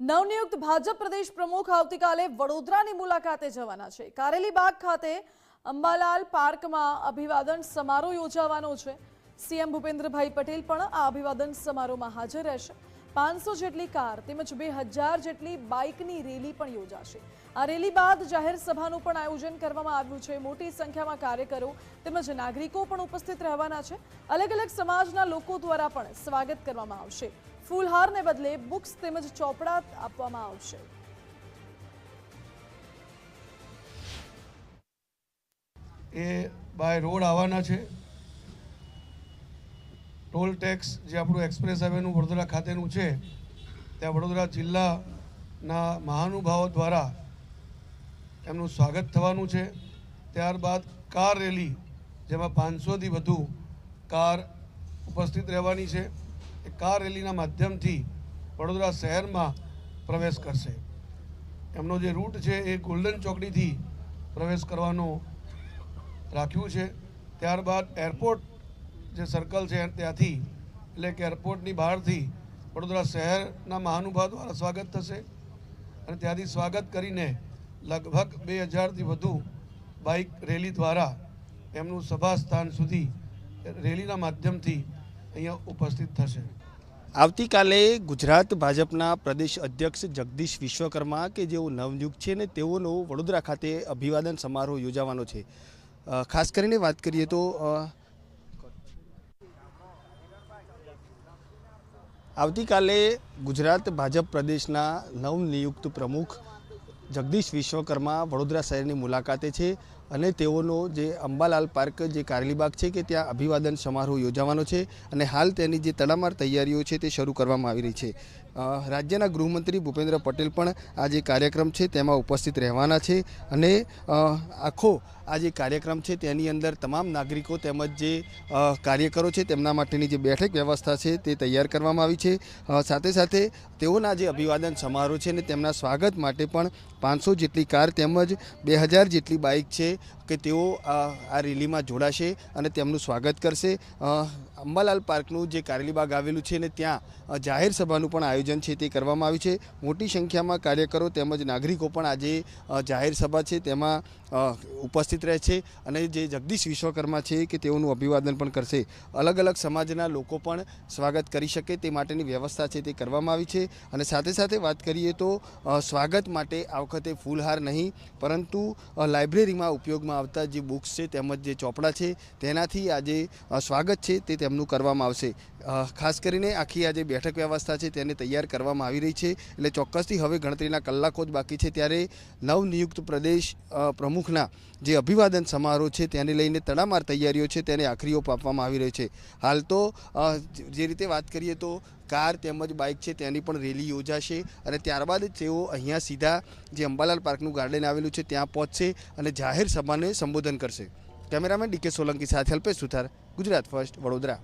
નવનિયુક્ત ભાજપ પ્રદેશ પ્રમુખ આવતીકાલે વડોદરાની મુલાકાતે જવાના છે. કારેલીબાગ ખાતે અંબાલાલ પાર્કમાં અભિવાદન સમારોહ યોજાવાનો છે. સીએમ ભૂપેન્દ્રભાઈ પટેલ પણ આ અભિવાદન સમારોહમાં હાજર રહેશે. પાંચસો જેટલી કાર તેમજ બે હજાર જેટલી બાઇકની રેલી પણ યોજાશે. આ રેલી બાદ જાહેર સભાનું પણ આયોજન કરવામાં આવ્યું છે. મોટી સંખ્યામાં કાર્યકરો તેમજ નાગરિકો પણ ઉપસ્થિત રહેવાના છે. અલગ અલગ સમાજના લોકો દ્વારા પણ સ્વાગત કરવામાં આવશે. ફૂલહારને બદલે બુક્સ તેમજ ચોપડા આપવામાં આવશે. એ બાય રોડ આવવાના છે. ટોલ ટેક્સ જે આપણું એક્સપ્રેસ હાઈવેનું વડોદરા ખાતેનું છે, ત્યાં વડોદરા જિલ્લાના મહાનુભાવો દ્વારા એમનું સ્વાગત થવાનું છે. ત્યારબાદ કાર રેલી, જેમાં પાંચસોથી વધુ કાર ઉપસ્થિત રહેવાની છે. એ કાર રેલીના માધ્યમથી વડોદરા શહેરમાં પ્રવેશ કરશે. એમનો જે રૂટ છે એ ગોલ્ડન ચોકડીથી પ્રવેશ કરવાનો રાખ્યું છે. ત્યારબાદ એરપોર્ટ જે સર્કલ છે ત્યાંથી, એટલે કે એરપોર્ટની બહારથી, વડોદરા શહેરના મહાનુભાવ દ્વારા સ્વાગત થશે. અને ત્યાંથી સ્વાગત કરીને લગભગ બે હજારથી વધુ બાઇક રેલી દ્વારા એમનું સભા સ્થાન સુધી રેલીના માધ્યમથી અહીંયા ઉપસ્થિત થશે. આવતીકાલે ગુજરાત ભાજપના પ્રદેશ અધ્યક્ષ જગદીશ વિશ્વકર્મા કે જેઓ નવનિયુક્ત છે ને તેઓનો વડોદરા ખાતે અભિવાદન સમારોહ યોજાવાનો છે. ખાસ કરીને વાત કરીએ તો આવતીકાલે ગુજરાત ભાજપ પ્રદેશના નવનિયુક્ત પ્રમુખ જગદીશ વિશ્વકર્મા વડોદરા શહેરની મુલાકાતે છે. અને તેઓનો જે અંબાલાલ પાર્ક જે કારેલીબાગ છે કે ત્યાં અભિવાદન સમારોહ યોજાવાનો છે અને હાલ તેની જે તડામાર તૈયારીઓ છે તે શરૂ કરવામાં આવી રહી છે. રાજ્યના ગૃહમંત્રી ભૂપેન્દ્ર પટેલ પણ આ જે કાર્યક્રમ છે તેમાં ઉપસ્થિત રહેવાના છે અને આખો આ જે કાર્યક્રમ છે તેની અંદર તમામ નાગરિકો તેમજ જે કાર્યકરો છે તેમના માટેની જે બેઠક વ્યવસ્થા છે તે તૈયાર કરવામાં આવી છે. સાથે સાથે તેઓના જે અભિવાદન સમારોહ છે ને તેમના સ્વાગત માટે પણ પાંચસો જેટલી કાર તેમજ બે હજાર જેટલી બાઇક છે કે તેઓ આ રેલીમાં જોડાશે અને તેમનું સ્વાગત કરશે. અંબાલાલ પાર્કનું જે કારેલીબાગ આવેલું છે ને ત્યાં જાહેર સભાનું પણ આયોજન છે તે કરવામાં આવ્યું છે. મોટી સંખ્યામાં કાર્યકરો તેમજ નાગરિકો પણ આજે જાહેર સભા છે તેમાં ઉપસ્થિત રહેશે અને જે જગદીશ વિશ્વકર્મા છે કે તેઓનું અભિવાદન પણ કરશે. અલગ અલગ સમાજના લોકો પણ સ્વાગત કરી શકે તે માટેની વ્યવસ્થા છે તે કરવામાં આવી છે. અને સાથે સાથે વાત કરીએ તો સ્વાગત માટે આ વખતે ફૂલહાર નહીં, પરંતુ લાઇબ્રેરીમાં ઉપયોગમાં આવતા જે બુક્સ છે, તેમજ જે ચોપડા છે, તેનાથી આજે સ્વાગત છે તે તેમનું કરવામાં આવશે. ખાસ કરીને આખી આજે બેઠક વ્યવસ્થા છે તેને તૈયાર કરવામાં આવી રહી છે. એટલે ચોક્કસથી હવે ગણતરીના કલાકો જ બાકી છે ત્યારે નવનિયુક્ત પ્રદેશ પ્રમુખના જે અભિવાદન સમારોહ છે તેને લઈને તડામાર તૈયારીઓ છે તેને આખરી ઓપ આપવામાં આવી રહી છે. હાલ તો જે રીતે વાત કરીએ તો કાર તેમજ બાઇક છે તેની પણ રેલી યોજાશે અને ત્યારબાદ તેઓ અહીંયા સીધા જે અંબાલાલ પાર્કનું ગાર્ડન આવેલું છે ત્યાં પહોંચશે અને જાહેર સભાને સંબોધન કરશે. કેમેરામેન ડીકે સોલંકી સાથે અલ્પેશ સુથાર, ગુજરાત ફર્સ્ટ વડોદરા.